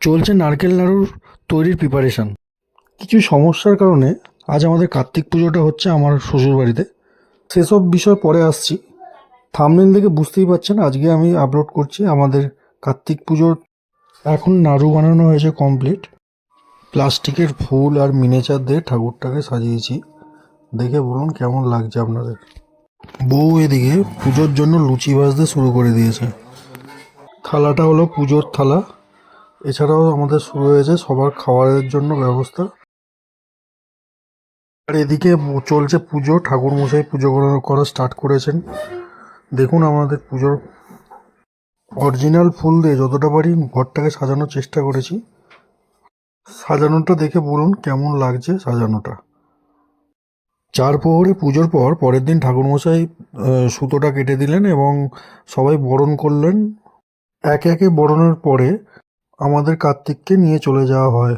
চলছে নারকেল নাড়ুর তৈরির প্রিপারেশান কিছু সমস্যার কারণে আজ আমাদের কার্তিক পুজোটা হচ্ছে আমার শ্বশুরবাড়িতে। সেসব বিষয় পরে আসছি। থামনেল দেখে বুঝতেই পারছেন, আজকে আমি আপলোড করছি আমাদের কার্তিক পুজোর। এখন নাড়ু বানানো হয়েছে কমপ্লিট প্লাস্টিকের ফুল আর মিনেচার দিয়ে ঠাকুরটাকে সাজিয়েছি। দেখে বলুন কেমন লাগছে আপনাদের। বউ এদিকে পুজোর জন্য লুচি ভাজতে শুরু করে দিয়েছে। থালাটা হলো পুজোর থালা। এছাড়াও আমাদের শুরু হয়েছে সবার খাওয়ারের জন্য ব্যবস্থা। আর এদিকে চলছে পুজো, ঠাকুর মশাই পুজো করা- স্টার্ট করেছেন। দেখুন আমাদের পুজোর অরিজিনাল ফুল দিয়ে যতটা পারি ঘরটাকে সাজানোর চেষ্টা করেছি। সাজানোটা দেখে বলুন কেমন লাগছে সাজানোটা। চার প্রহরে পুজোর পর পরের দিন ঠাকুরমশাই সুতোটা কেটে দিলেন এবং সবাই বরণ করলেন। একে একে বরণের পরে আমাদের কার্তিককে নিয়ে চলে যাওয়া হয়।